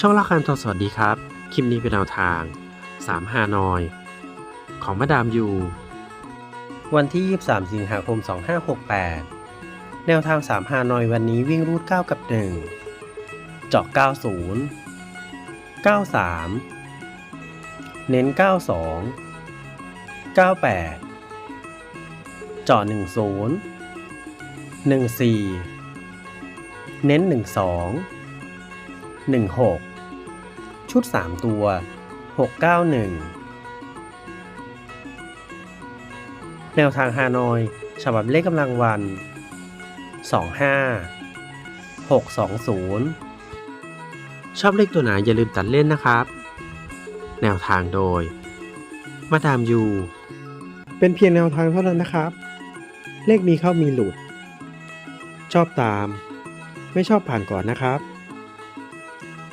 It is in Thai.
ช่องละคันทองสวัสดีครับ คลิปนี้เป็นแนวทาง 3 ฮานอย ของมาดามยู วันที่ 23 สิงหาคม 2568 แนวทาง 3 ฮานอยวันนี้วิ่งรูด 9 กับ 1 เจาะ 90 93 เน้น 92 98 เจาะ 10 14 เน้น 12 16 ชุด 3 ตัว 691 แนวทางฮานอย ฉบับเลขกำลังวัน 25 620 ชอบเลขตัวไหนอย่าลืมตัดเล่นนะครับ แนวทางโดย มาดามยู เป็นเพียงแนวทางเท่านั้นนะครับ เลขมีเข้ามีหลุด ชอบตาม ไม่ชอบผ่านก่อนนะครับ